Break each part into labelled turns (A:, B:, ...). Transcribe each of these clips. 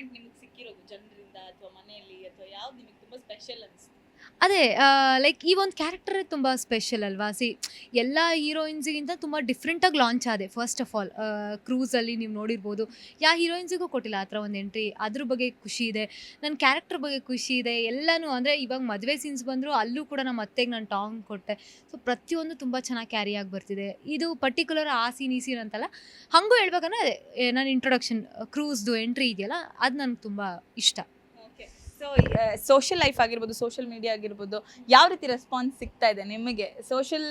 A: Compliment ನಿಮಗೆ ಸಿಕ್ಕಿರೋದು ಜನರಿಂದ ಅಥವಾ ಮನೆಯಲ್ಲಿ ಅಥವಾ ಯಾವ್ದು ನಿಮಗೆ ತುಂಬಾ ಸ್ಪೆಷಲ್ ಅನಿಸ್ತು
B: ಅದೇ ಲೈಕ್ ಈ ಒಂದು ಕ್ಯಾರೆಕ್ಟರ್ ತುಂಬ ಸ್ಪೆಷಲ್ ಅಲ್ವಾ? ಸಿ ಎಲ್ಲ ಹೀರೋಯಿನ್ಸಿಗಿಂತ ತುಂಬ ಡಿಫ್ರೆಂಟಾಗಿ ಲಾಂಚ್ ಆದೆ ಫಸ್ಟ್ ಆಫ್ ಆಲ್ ಕ್ರೂಸಲ್ಲಿ ನೀವು ನೋಡಿರ್ಬೋದು. ಯಾವ ಹೀರೋಯಿನ್ಸಿಗೂ ಕೊಟ್ಟಿಲ್ಲ, ಆ ಥರ ಒಂದು ಎಂಟ್ರಿ ಅದ್ರ ಬಗ್ಗೆ ಖುಷಿ ಇದೆ. ನನ್ನ ಕ್ಯಾರೆಕ್ಟರ್ ಬಗ್ಗೆ ಖುಷಿ ಇದೆ. ಎಲ್ಲನೂ ಅಂದರೆ ಇವಾಗ ಮದುವೆ ಸೀನ್ಸ್ ಬಂದರೂ ಅಲ್ಲೂ ಕೂಡ ನಮ್ಮ ಅತ್ತೆಗೆ ನಾನು ಟಾಂಗ್ ಕೊಟ್ಟೆ. ಸೊ ಪ್ರತಿಯೊಂದು ತುಂಬ ಚೆನ್ನಾಗಿ ಕ್ಯಾರಿ ಆಗಿ ಬರ್ತಿದೆ. ಇದು ಪರ್ಟಿಕ್ಯುಲರ್ ಆ ಸೀನ್ ಈ ಸೀನ್ ಅಂತಲ್ಲ, ಹಾಗೂ ಹೇಳ್ಬೇಕಂದ್ರೆ ಅದೇ ನನ್ನ ಇಂಟ್ರೊಡಕ್ಷನ್ ಕ್ರೂಸ್ದು ಎಂಟ್ರಿ ಇದೆಯಲ್ಲ, ಅದು ನನಗೆ ತುಂಬ ಇಷ್ಟ.
A: ಸೊ ಸೋಷಿಯಲ್ ಲೈಫ್ ಆಗಿರ್ಬೋದು ಸೋಷಿಯಲ್ ಮೀಡಿಯಾ ಆಗಿರ್ಬೋದು, ಯಾವ ರೀತಿ ರೆಸ್ಪಾನ್ಸ್ ಸಿಗ್ತಾ ಇದೆ ನಿಮಗೆ? ಸೋಷಿಯಲ್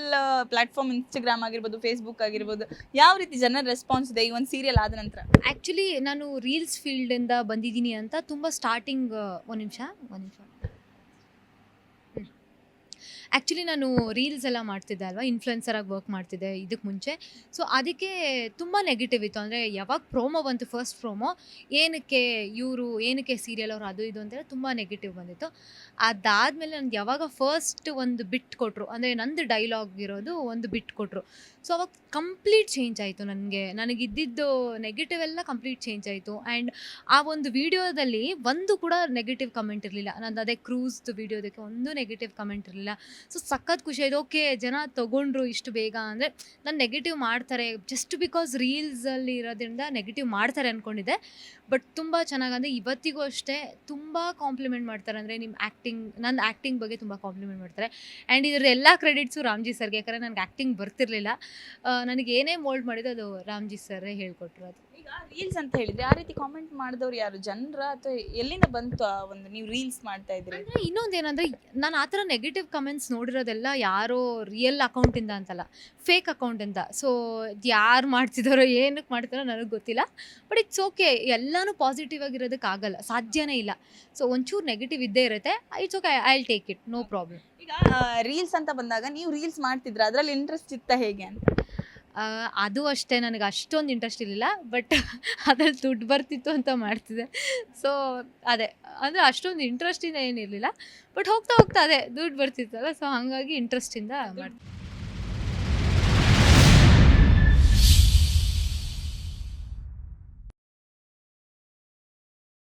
A: ಪ್ಲಾಟ್ಫಾರ್ಮ್ ಇನ್ಸ್ಟಾಗ್ರಾಮ್ ಆಗಿರ್ಬೋದು ಫೇಸ್ಬುಕ್ ಆಗಿರ್ಬೋದು, ಯಾವ ರೀತಿ ಜನರ ರೆಸ್ಪಾನ್ಸ್ ಇದೆ ಈ ಒಂದು ಸೀರಿಯಲ್ ಆದ ನಂತರ?
B: ಆ್ಯಕ್ಚುಲಿ ನಾನು ರೀಲ್ಸ್ ಫೀಲ್ಡಿಂದ ಬಂದಿದ್ದೀನಿ ಅಂತ ತುಂಬ ಸ್ಟಾರ್ಟಿಂಗ್ ಒಂದು ನಿಮಿಷ ಒಂದು ನಿಮಿಷ. ಆ್ಯಕ್ಚುಲಿ ನಾನು ರೀಲ್ಸ್ ಎಲ್ಲ ಮಾಡ್ತಿದ್ದೆ ಅಲ್ವಾ? ಇನ್ಫ್ಲುಯೆನ್ಸರಾಗಿ ವರ್ಕ್ ಮಾಡ್ತಿದ್ದೆ ಇದಕ್ಕೆ ಮುಂಚೆ. ಸೊ ಅದಕ್ಕೆ ತುಂಬ ನೆಗೆಟಿವ್ ಇತ್ತು. ಅಂದರೆ ಯಾವಾಗ ಪ್ರೋಮೋ ಬಂತು ಫಸ್ಟ್ ಪ್ರೋಮೋ ಏನಕ್ಕೆ ಇವರು, ಏನಕ್ಕೆ ಸೀರಿಯಲ್ ಅವರು ಅದು ಇದು ಅಂತೇಳಿ ತುಂಬ ನೆಗೆಟಿವ್ ಬಂದಿತ್ತು. ಅದಾದಮೇಲೆ ನನಗೆ ಯಾವಾಗ ಫಸ್ಟ್ ಒಂದು ಬಿಟ್ ಕೊಟ್ಟರು ಅಂದರೆ ನಂದು ಡೈಲಾಗ್ ಇರೋದು ಒಂದು ಬಿಟ್ ಕೊಟ್ಟರು ಸೊ ಅವಾಗ ಕಂಪ್ಲೀಟ್ ಚೇಂಜ್ ಆಯಿತು ನನಗೆ. ನನಗಿದ್ದಿದ್ದು ನೆಗೆಟಿವ್ ಎಲ್ಲ ಕಂಪ್ಲೀಟ್ ಚೇಂಜ್ ಆಯಿತು. ಆ್ಯಂಡ್ ಆ ಒಂದು ವಿಡಿಯೋದಲ್ಲಿ ಒಂದು ಕೂಡ ನೆಗೆಟಿವ್ ಕಮೆಂಟ್ ಇರಲಿಲ್ಲ. ನಂದು ಅದೇ ಕ್ರೂಸ್ದು ವಿಡಿಯೋದಕ್ಕೆ ಒಂದು ನೆಗೆಟಿವ್ ಕಮೆಂಟ್ ಇರಲಿಲ್ಲ. ಸೊ ಸಖತ್ ಖುಷಿ ಆಯಿತು. ಓಕೆ ಜನ ತೊಗೊಂಡ್ರು ಇಷ್ಟು ಬೇಗ ಅಂದರೆ ನಾನು ನೆಗೆಟಿವ್ ಮಾಡ್ತಾರೆ. ಜಸ್ಟ್ ಬಿಕಾಸ್ ರೀಲ್ಸಲ್ಲಿ ಇರೋದ್ರಿಂದ ನೆಗೆಟಿವ್ ಮಾಡ್ತಾರೆ ಅಂದ್ಕೊಂಡಿದ್ದೆ ಬಟ್ ತುಂಬ ಚೆನ್ನಾಗಂದರೆ ಇವತ್ತಿಗೂ ಅಷ್ಟೇ ತುಂಬ ಕಾಂಪ್ಲಿಮೆಂಟ್ ಮಾಡ್ತಾರೆ. ಅಂದರೆ ನಿಮ್ಮ ಆ್ಯಕ್ಟಿಂಗ್ ನನ್ನ ಆ್ಯಕ್ಟಿಂಗ್ ಬಗ್ಗೆ ತುಂಬ ಕಾಂಪ್ಲಿಮೆಂಟ್ ಮಾಡ್ತಾರೆ. ಆ್ಯಂಡ್ ಇದ್ರ ಎಲ್ಲ ಕ್ರೆಡಿಟ್ಸು ರಾಮ್ಜಿ ಸರ್ಗೆ. ಯಾಕಂದರೆ ನನಗೆ ಆ್ಯಕ್ಟಿಂಗ್ ಬರ್ತಿರಲಿಲ್ಲ. ನನಗೆ ಏನೇ ಮೋಲ್ಡ್ ಮಾಡಿದ್ದು ಅದು ರಾಮ್ಜಿ ಸರ್ರೇ ಹೇಳ್ಕೊಟ್ರು ಅದು.
A: ಈಗ ರೀಲ್ಸ್ ಅಂತ ಹೇಳಿದ್ರೆ ಆ ರೀತಿ ಕಾಮೆಂಟ್ ಮಾಡಿದವ್ರು ಯಾರು? ಜನರ ಅಥವಾ ಎಲ್ಲಿಂದ ಬಂತು ಆ ಒಂದು ನೀವು ರೀಲ್ಸ್ ಮಾಡ್ತಾ ಇದ್ರಿ
B: ಅಂದರೆ ಇನ್ನೊಂದು ಏನಂದರೆ ನಾನು ಆ ಥರ ನೆಗೆಟಿವ್ ಕಮೆಂಟ್ಸ್ ನೋಡಿರೋದೆಲ್ಲ ಯಾರೋ ರಿಯಲ್ ಅಕೌಂಟಿಂದ ಅಂತಲ್ಲ ಫೇಕ್ ಅಕೌಂಟಿಂದ ಸೊ ಯಾರು ಮಾಡ್ತಿದ್ದಾರೋ ಏನಕ್ಕೆ ಮಾಡ್ತಾರೋ ನನಗೆ ಗೊತ್ತಿಲ್ಲ. ಬಟ್ ಇಟ್ಸ್ ಓಕೆ ಎಲ್ಲನೂ ಪಾಸಿಟಿವ್ ಆಗಿರೋದಕ್ಕೆ ಆಗಲ್ಲ. ಸಾಧ್ಯನೇ ಇಲ್ಲ. ಸೊ ಒಂಚೂರು ನೆಗೆಟಿವ್ ಇದ್ದೇ ಇರುತ್ತೆ. It's okay I will take it no problem
A: ಈಗ ರೀಲ್ಸ್ ಅಂತ ಬಂದಾಗ ನೀವು ರೀಲ್ಸ್ ಮಾಡ್ತಿದ್ರ ಅದ್ರಲ್ಲಿ ಇಂಟ್ರೆಸ್ಟ್ ಇತ್ತ ಹೇಗೆ ಅಂತ?
B: ಅದು ಅಷ್ಟೇ ನನಗೆ ಅಷ್ಟೊಂದು ಇಂಟ್ರೆಸ್ಟ್ ಇರಲಿಲ್ಲ ಬಟ್ ಅದ್ರಲ್ಲಿ ದುಡ್ಡು ಬರ್ತಿತ್ತು ಅಂತ ಮಾಡ್ತಿದ್ದೆ. ಸೊ ಅದೇ ಅಂದರೆ ಅಷ್ಟೊಂದು ಇಂಟ್ರೆಸ್ಟಿಂದ ಏನಿರಲಿಲ್ಲ ಬಟ್ ಹೋಗ್ತಾ ಹೋಗ್ತಾ ಅದೇ ದುಡ್ಡು ಬರ್ತಿತ್ತಲ್ಲ ಸೊ ಹಾಗಾಗಿ ಇಂಟ್ರೆಸ್ಟಿಂದ ಮಾಡ್ತಿದ್ದೆ.